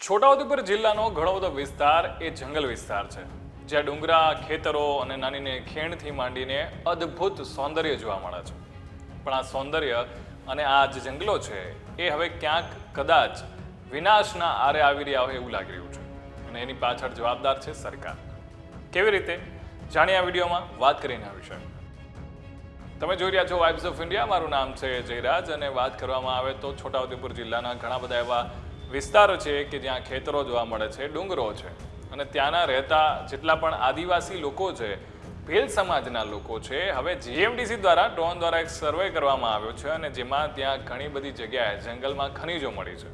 છોટાઉદેપુર જિલ્લાનો ઘણો બધો વિસ્તાર એ જંગલ વિસ્તાર છે, જ્યાં ડુંગરા, ખેતરો અને નાની નાની ખેણથી માંડીને અદ્ભુત સૌંદર્ય જોવા મળે છે. પણ આ સૌંદર્ય અને આ જે જંગલો છે, એ હવે ક્યાંક કદાચ વિનાશના આરે આવી રહ્યા હોય એવું લાગી રહ્યું છે. અને એની પાછળ જવાબદાર છે સરકાર. કેવી રીતે? જાણીએ આ વિડીયોમાં વાત કરીને આ વિષય તમે જોઈ રહ્યા છો વાઇબ્સ ઓફ ઇન્ડિયા મારું નામ છે જયરાજ અને વાત કરવામાં આવે તો છોટાઉદેપુર જિલ્લાના ઘણા બધા એવા વિસ્તારો છે કે જ્યાં ખેતરો જોવા મળે છે, ડુંગરો છે અને ત્યાંના રહેતા જેટલા પણ આદિવાસી લોકો છે, ભેલ સમાજના લોકો છે, હવે જીએમડીસી દ્વારા ડ્રોન દ્વારા એક સર્વે કરવામાં આવ્યો છે અને જેમાં ત્યાં ઘણી બધી જગ્યાએ જંગલમાં ખનીજો મળી છે.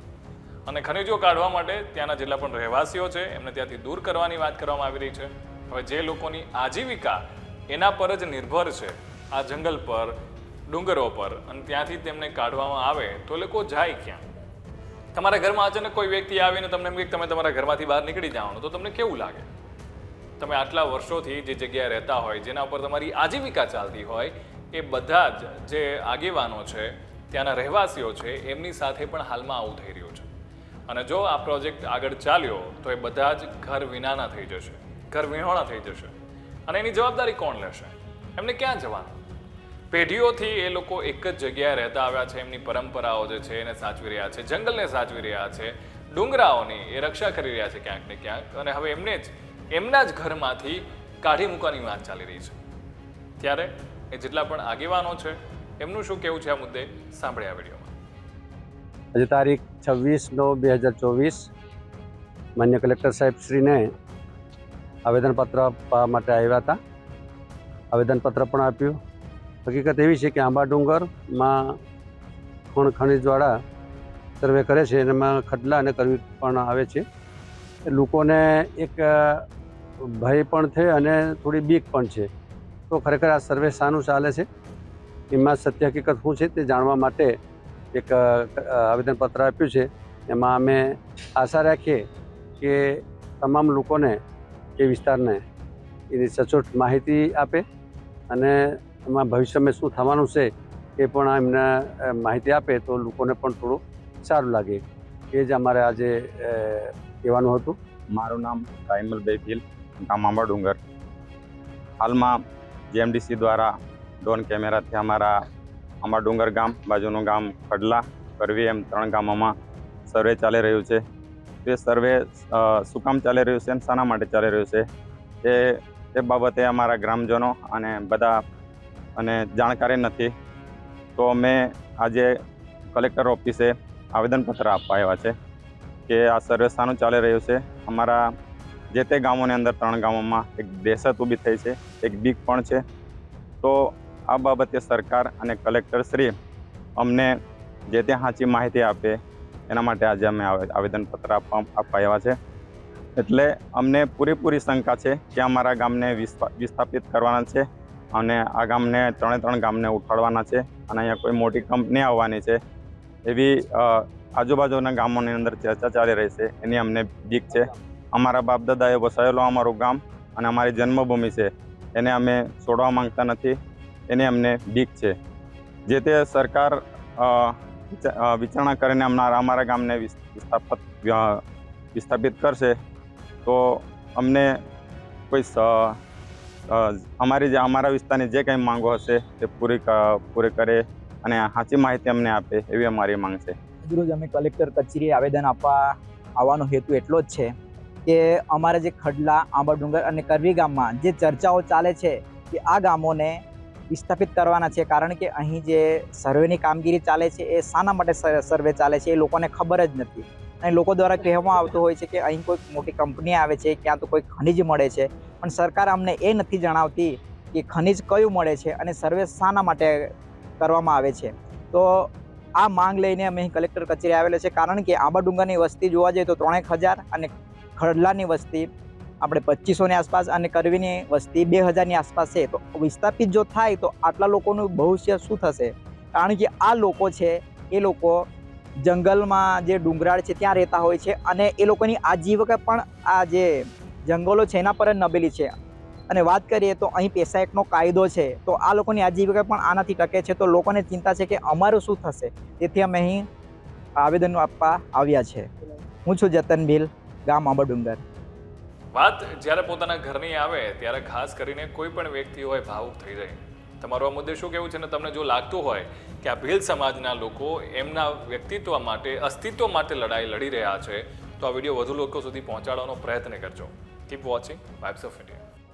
અને ખનીજો કાઢવા માટે ત્યાંના જેટલા પણ રહેવાસીઓ છે, એમને ત્યાંથી દૂર કરવાની વાત કરવામાં આવી રહી છે. હવે જે લોકોની આજીવિકા એના પર જ નિર્ભર છે, આ જંગલ પર, ડુંગરો પર અને ત્યાંથી તેમને કાઢવામાં આવે તો લોકો જાય ક્યાં? તમારા ઘરમાં અચાનક કોઈ વ્યક્તિ આવીને તમને એમ કે તમે તમારા ઘરમાંથી બહાર નીકળી જવાનું તો તમને કેવું લાગે? તમે આટલા વર્ષોથી જે જગ્યાએ રહેતા હોય, જેના ઉપર તમારી આજીવિકા ચાલતી હોય, એ બધા જ જે આગેવાનો છે, ત્યાંના રહેવાસીઓ છે, એમની સાથે પણ હાલમાં આવું થઈ રહ્યું છે. અને જો આ પ્રોજેક્ટ આગળ ચાલ્યો, તો એ બધા જ ઘર વિનાના થઈ જશે, ઘર વિહોણા થઈ જશે. અને એની જવાબદારી કોણ લેશે? એમને ક્યાં જવાનું? પેઢીઓથી એ લોકો એક જ જગ્યાએ રહેતા આવ્યા છે, એમની પરંપરાઓ જે છે એને સાચવી રહ્યા છે, જંગલને સાચવી રહ્યા છે, ડુંગરાઓની એ રક્ષા કરી રહ્યા છે ક્યાંક ને ક્યાંક. અને હવે એમને જ, એમના જ ઘરમાંથી કાઢી મૂકવાની વાત ચાલી રહી છે. ત્યારે એ જેટલા પણ આગેવાનો છે, એમનું શું કહેવું છે આ મુદ્દે? સાંભળ્યા વિડીયોમાં. આજે તારીખ છવ્વીસ નવ બે હજાર ચોવીસ, માન્ય કલેક્ટર સાહેબશ્રીને આવેદનપત્ર આપવા માટે આવ્યા હતા. આવેદનપત્ર પણ આપ્યું. હકીકત એવી છે કે આંબા ડુંગરમાં ખૂણ ખનિજવાળા સર્વે કરે છે એમાં ખડલા અને કરવી પણ આવે છે. લોકોને એક ભય પણ છે અને થોડી બીક પણ છે. તો ખરેખર આ સર્વે શાનું ચાલે છે? એમાં સત્ય હકીકત શું છે તે જાણવા માટે એક આવેદનપત્ર આપ્યું છે. એમાં અમે આશા રાખીએ કે તમામ લોકોને એ વિસ્તારને એની સચોટ માહિતી આપે અને એમાં ભવિષ્યમાં શું થવાનું છે એ પણ એમને માહિતી આપે તો લોકોને પણ થોડું સારું લાગે. એ જ અમારે આજે કહેવાનું હતું. મારું નામ રાયમલ બેફિલ ગામ આંબા ડુંગર. હાલમાં જીએમડીસી દ્વારા ડ્રોન કેમેરાથી અમારા આંબા ડુંગર ગામ, બાજુનું ગામ ખડલા, કરવી એમ ત્રણ ગામોમાં સર્વે ચાલી રહ્યું છે. તે સર્વે શું કામ ચાલી રહ્યું છે અને શાના માટે ચાલી રહ્યું છે? તે તે બાબતે અમારા ગ્રામજનો અને બધા અને જાણકારી નથી. તો અમે આજે કલેક્ટર ઓફિસે આવેદનપત્ર આપવા આવ્યા છે કે આ સર્વે શાનું ચાલી રહ્યું છે. અમારા જે તે ગામોની અંદર ત્રણ ગામોમાં એક દહેશત ઊભી થઈ છે, એક બીક પણ છે. તો આ બાબતે સરકાર અને કલેક્ટરશ્રી અમને જે તે સાચી માહિતી આપે એના માટે આજે અમે આવે- આવેદનપત્ર આપવા આપવા આવ્યા છે. એટલે અમને પૂરેપૂરી શંકા છે કે અમારા ગામને વિસ્થાપિત કરવાના છે. અને આ ગામને ત્રણે ત્રણ ગામને ઉઠાડવાના છે અને અહીંયા કોઈ મોટી કંપની આવવાની છે. એવી આજુબાજુના ગામોની અંદર ચર્ચા ચાલી રહી છે. એની અમને બીક છે. અમારા બાપ દાદાએ વસાવેલો અમારું ગામ અને અમારી જન્મભૂમિ છે. એને અમે છોડવા માંગતા નથી. એની અમને બીક છે. જે તે સરકાર વિચારણા કરીને અમના અમારા ગામને વિસ્થાપિત વિસ્થાપિત કરશે તો અમને કોઈ અમારી જે, અમારા વિસ્તારની જે કંઈ માંગો હશે તે પૂરી પૂરી કરે અને સાચી માહિતી અમને આપે એવી અમારી માંગ છે. રોજ અમે કલેક્ટર કચેરીએ આવેદન આપવા આવવાનો હેતુ એટલો જ છે કે અમારા જે ખડલા, આંબા ડુંગર અને કરવી ગામમાં જે ચર્ચાઓ ચાલે છે કે આ ગામોને વિસ્થાપિત કરવાના છે. કારણ કે અહીં જે સર્વેની કામગીરી ચાલે છે એ શાના માટે સર્વે ચાલે છે એ લોકોને ખબર જ નથી. અને લોકો દ્વારા કહેવામાં આવતું હોય છે કે અહીં કોઈ મોટી કંપની આવે છે, ક્યાં તો કોઈ ખનીજ મળે છે. પણ સરકાર અમને એ નથી જણાવતી કે ખનિજ કયું મળે છે અને સર્વે શાના માટે કરવામાં આવે છે. તો આ માંગ લઈને અમે કલેક્ટર કચેરી આવેલા છે. કારણ કે આંબા ડુંગરની વસ્તી જોવા જઈએ તો ત્રણેક હજાર અને ખડલાની વસ્તી આપણે પચીસોની આસપાસ અને કરવીની વસ્તી બે હજારની આસપાસ છે. તો વિસ્થાપિત જો થાય તો આટલા લોકોનું ભવિષ્ય શું થશે? કારણ કે આ લોકો છે, એ લોકો જંગલમાં જે ડુંગરાળ છે ત્યાં રહેતા હોય છે અને એ લોકોની આજીવિકા પણ આ જે જંગલો છે એના પર જ નબેલી છે. અને વાત કરીએ તો અહીં પેસા એકનો કાયદો છે, તો આ લોકોની આજીવિકા પણ આનાથી ટકે છે, તો લોકોને ચિંતા છે કે અમારું શું થશે? તેથી અમે અહીં આવેદન આપવા આવ્યા છે. હું છું જતન ભીલ, ગામ આંબા વાત જ્યારે પોતાના ઘરની આવે, ત્યારે ખાસ કરીને કોઈ પણ વ્યક્તિ હોય, ભાવુક થઈ જાય. તમારો આ મુદ્દે શું કહેવું છે ને તમને જો લાગતું હોય કે આ ભીલ સમાજના લોકો એમના વ્યક્તિત્વ માટે, અસ્તિત્વ માટે લડાઈ લડી રહ્યા છે, તો આ વીડિયો વધુ લોકો સુધી પહોંચાડવાનો પ્રયત્ન કરજો. Keep watching vibes of India